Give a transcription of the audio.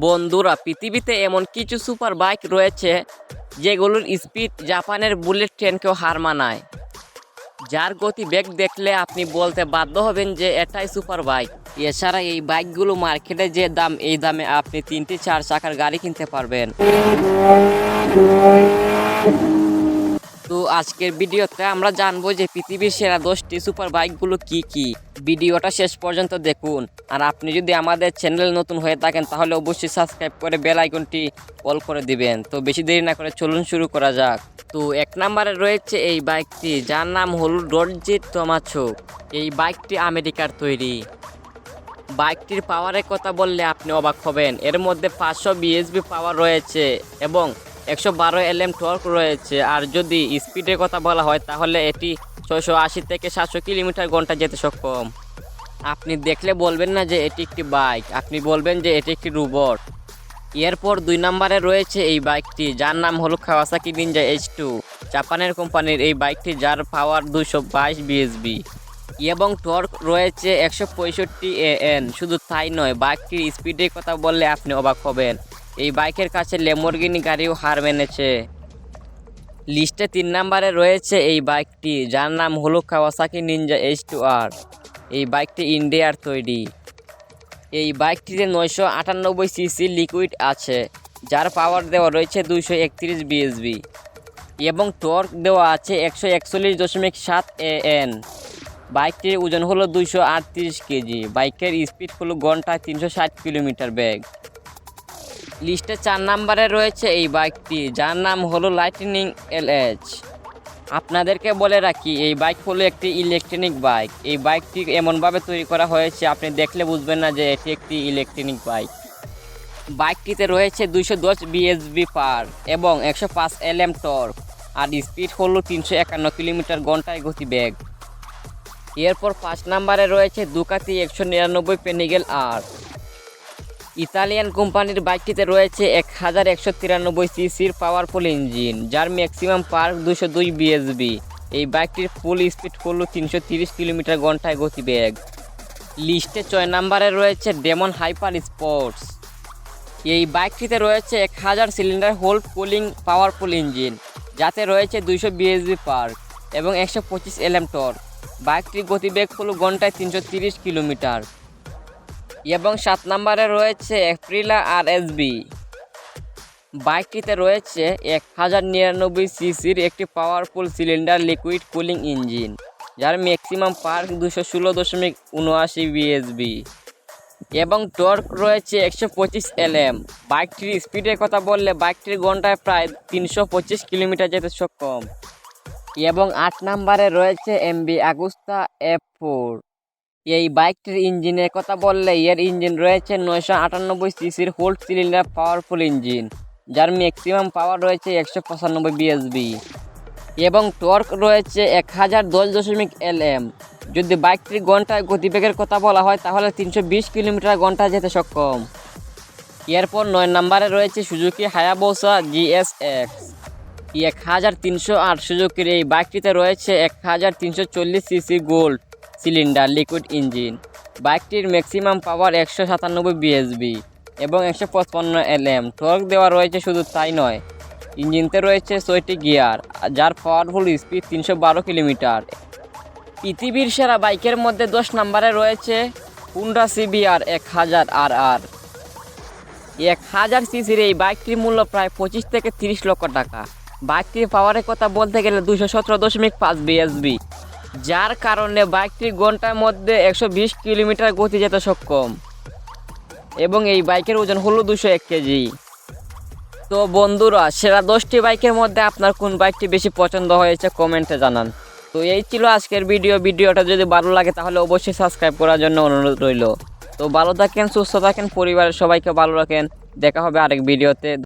বন্ধুরা, পৃথিবীতে এমন কিছু সুপার বাইক রয়েছে যেগুলোর স্পিড জাপানের বুলেট ট্রেনকেও হার মানায়। যার গতি বেগ দেখলে আপনি বলতে বাধ্য হবেন যে এটাই সুপার বাইক। এছাড়া এই বাইকগুলো মার্কেটে যে দাম, এই দামে আপনি তিনটি চার চাকার গাড়ি কিনতে পারবেন। তো আজকের ভিডিওতে আমরা জানব যে পৃথিবীর সেরা দশটি সুপার বাইকগুলো কি কি। ভিডিওটা শেষ পর্যন্ত দেখুন। আর আপনি যদি আমাদের চ্যানেল নতুন হয়ে থাকেন, তাহলে অবশ্যই সাবস্ক্রাইব করে বেল আইকনটি অল করে দিবেন। তো বেশি দেরি না করে চলুন শুরু করা যাক। তো এক নম্বরে রয়েছে এই বাইকটি, যার নাম হল ডরজিট টমাছো এই বাইকটি আমেরিকার তৈরি। বাইকটির পাওয়ারের কথা বললে আপনি অবাক হবেন। এর মধ্যে পাঁচশো বিএসবি পাওয়ার রয়েছে এবং একশো বারো এলএম টর্ক রয়েছে। আর যদি স্পিডের কথা বলা হয়, তাহলে এটি ছয়শো আশি থেকে সাতশো কিলোমিটার ঘণ্টা যেতে সক্ষম। আপনি দেখলে বলবেন না যে এটি একটি বাইক। আপনি বলবেন যে এটি একটি রোবট। এরপর দুই নম্বরে রয়েছে এই বাইকটি, যার নাম হলো খাওয়াসাকি নিনজা এইচ টু জাপানের কোম্পানির এই বাইকটি, যার পাওয়ার দুশো বাইশ বিএসবি। এবং টর্ক রয়েছে একশো পঁয়ষট্টি এ এন। শুধু তাই নয়, বাইকটির স্পিডের কথা বললে আপনি অবাক হবেন। এই বাইকের কাছে লেমোরগিনি গাড়িও হার মেনেছে। লিস্টে তিন নম্বরে রয়েছে এই বাইকটি, যার নাম হলো Kawasaki Ninja H two R এই বাইকটি ইন্ডিয়ার তৈরি। এই বাইকটিতে নয়শো আটানব্বই সিসি লিকুইড আছে, যার পাওয়ার দেওয়া রয়েছে দুইশো একত্রিশ বিএসবি এবং টর্ক দেওয়া আছে একশো একচল্লিশ দশমিক সাত এএন বাইকটির ওজন হলো দুইশো আটত্রিশ কেজি। বাইকের স্পিড হলো ঘন্টায় তিনশো ষাট কিলোমিটার বেগ। লিস্টে চার নাম্বারে রয়েছে এই বাইকটি, যার নাম হলো লাইটনিং এলএচ আপনাদেরকে বলে রাখি, এই বাইক হলো একটি ইলেকট্রনিক বাইক। এই বাইকটি এমনভাবে তৈরি করা হয়েছে, আপনি দেখলে বুঝবেন না যে এটি একটি ইলেকট্রনিক বাইক। বাইকটিতে রয়েছে দুইশো দশ বিএসবি পার এবং একশো পাঁচ এল এম টর্ক আর স্পিড হলো তিনশো একান্ন কিলোমিটার ঘন্টায় গতিবেগ। এরপর পাঁচ নাম্বারে রয়েছে দুকাতি একশো নিরানব্বই পেনিগেল আর ইতালিয়ান কোম্পানির বাইকটিতে রয়েছে এক হাজার একশো তিরানব্বই সিসির পাওয়ারফুল ইঞ্জিন, যার ম্যাক্সিমাম পার্ক দুশো দুই বিএসবি। এই বাইকটির ফুল স্পিড হলো তিনশো তিরিশ কিলোমিটার ঘন্টায় গতিবেগ। লিস্টে ছয় নম্বরে রয়েছে ডেমন হাইপার স্পোর্টস। এই বাইকটিতে রয়েছে এক হাজার সিলিন্ডার হোল্ড কুলিং পাওয়ারফুল ইঞ্জিন, যাতে রয়েছে দুইশো বিএসবি পার্ক এবং একশো পঁচিশ এলএম টর বাইকটির গতিবেগ হলো ঘন্টায় তিনশো তিরিশ কিলোমিটার। এবং সাত নম্বরে রয়েছে এপ্রিলা আর এসবি বাইকটিতে রয়েছে এক হাজার নিরানব্বই সিসির একটি powerful cylinder liquid cooling engine যার ম্যাক্সিমাম পার্ক দুশো ষোলো দশমিক উনআশি বিএসবি এবং টর্ক রয়েছে একশো পঁচিশ এলএম বাইকটির স্পিডের কথা বললে বাইকটির ঘন্টায় প্রায় তিনশো পঁচিশ কিলোমিটার যেতে সক্ষম। এবং আট নম্বরে রয়েছে এমবি আগুস্তা এফ ফোর এই বাইকটির ইঞ্জিনের কথা বললে এর ইঞ্জিন রয়েছে নয়শো আটানব্বই সিসির হোল্ড সিলিন্ডার পাওয়ারফুল ইঞ্জিন যার ম্যাক্সিমাম পাওয়ার রয়েছে একশো পঁচানব্বই বিএসবি এবং টর্ক রয়েছে এক হাজার দশ দশমিক এল এম যদি বাইকটির ঘন্টায় গতিবেগের কথা বলা হয়, তাহলে তিনশো বিশ কিলোমিটার ঘন্টায় যেতে সক্ষম। এরপর নয় নম্বরে রয়েছে সুজুকি হায়াবোসা জিএস এক্স এক হাজার তিনশো আট সুজুকির এই বাইকটিতে রয়েছে এক হাজার তিনশো চল্লিশ সিসি গোল্ড সিলিন্ডার, লিকুইড ইঞ্জিন। বাইকটির ম্যাক্সিমাম পাওয়ার একশো সাতানব্বই বিএসবি এবং একশো পঁচপান্ন এলএম। টর্ক দেওয়া রয়েছে শুধু তাই নয়, ইঞ্জিনতে রয়েছে ছয়টি গিয়ার, যার পাওয়ারফুল স্পিড তিনশো বারো কিলোমিটার। পৃথিবীর সেরা বাইকের মধ্যে দশ নম্বরে রয়েছে হুন্ডা সিবিআর এক হাজার আর আর এক হাজার সিসির এই বাইকটির মূল্য প্রায় পঁচিশ থেকে তিরিশ লক্ষ টাকা। বাইকটির পাওয়ারের কথা বলতে গেলে দুশো সতেরো দশমিক পাঁচ বিএসবি। যার কারণে বাইকটি ঘণ্টার মধ্যে একশো বিশ কিলোমিটার গতি যেতে সক্ষম। এবং এই বাইকের ওজন হলো দুশো এক কেজি। তো বন্ধুরা, সেরা দশটি বাইকের মধ্যে আপনার কোন বাইকটি বেশি পছন্দ হয়েছে কমেন্টে জানান। তো এই ছিল আজকের ভিডিও। ভিডিওটা যদি ভালো লাগে তাহলে অবশ্যই সাবস্ক্রাইব করার জন্য অনুরোধ রইল। তো ভালো থাকেন, সুস্থ থাকেন, পরিবারের সবাইকে ভালো রাখেন। দেখা হবে আরেক ভিডিওতে।